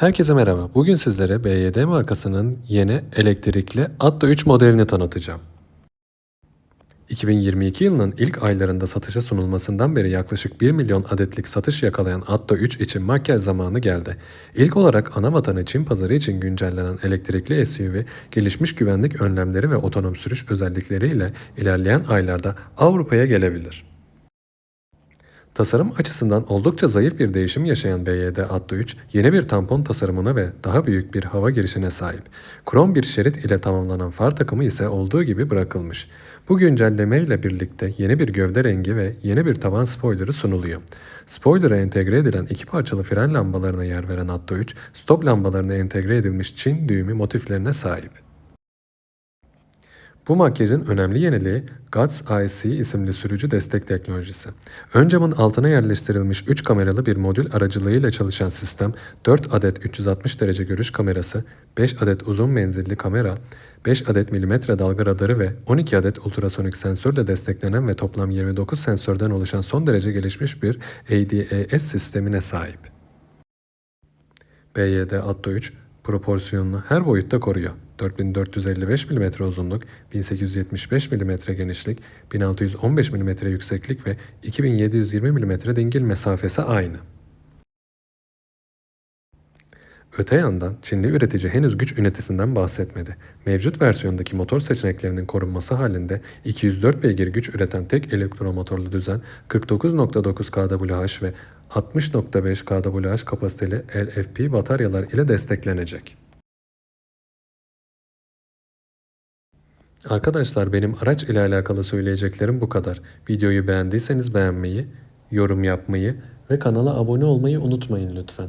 Herkese merhaba. Bugün sizlere BYD markasının yeni elektrikli Atto 3 modelini tanıtacağım. 2022 yılının ilk aylarında satışa sunulmasından beri yaklaşık 1 milyon adetlik satış yakalayan Atto 3 için makyaj zamanı geldi. İlk olarak ana vatanı Çin pazarı için güncellenen elektrikli SUV, gelişmiş güvenlik önlemleri ve otonom sürüş özellikleriyle ilerleyen aylarda Avrupa'ya gelebilir. Tasarım açısından oldukça zayıf bir değişim yaşayan BYD Atto 3, yeni bir tampon tasarımına ve daha büyük bir hava girişine sahip. Krom bir şerit ile tamamlanan far takımı ise olduğu gibi bırakılmış. Bu güncelleme ile birlikte yeni bir gövde rengi ve yeni bir tavan spoilerı sunuluyor. Spoiler'a entegre edilen iki parçalı fren lambalarına yer veren Atto 3, stop lambalarına entegre edilmiş Çin düğümü motiflerine sahip. Bu makyajın önemli yeniliği Guts IC isimli sürücü destek teknolojisi. Ön camın altına yerleştirilmiş 3 kameralı bir modül aracılığıyla çalışan sistem 4 adet 360 derece görüş kamerası, 5 adet uzun menzilli kamera, 5 adet milimetre dalga radarı ve 12 adet ultrasonik sensörle desteklenen ve toplam 29 sensörden oluşan son derece gelişmiş bir ADAS sistemine sahip. BYD Atto 3 proporsiyonunu her boyutta koruyor. 4455 mm uzunluk, 1875 mm genişlik, 1615 mm yükseklik ve 2720 mm dingil mesafesi aynı. Öte yandan Çinli üretici henüz güç ünitesinden bahsetmedi. Mevcut versiyondaki motor seçeneklerinin korunması halinde 204 beygir güç üreten tek elektromotorlu düzen 49.9 kWh ve 60.5 kWh kapasiteli LFP bataryalar ile desteklenecek. Arkadaşlar benim araç ile alakalı söyleyeceklerim bu kadar. Videoyu beğendiyseniz beğenmeyi, yorum yapmayı ve kanala abone olmayı unutmayın lütfen.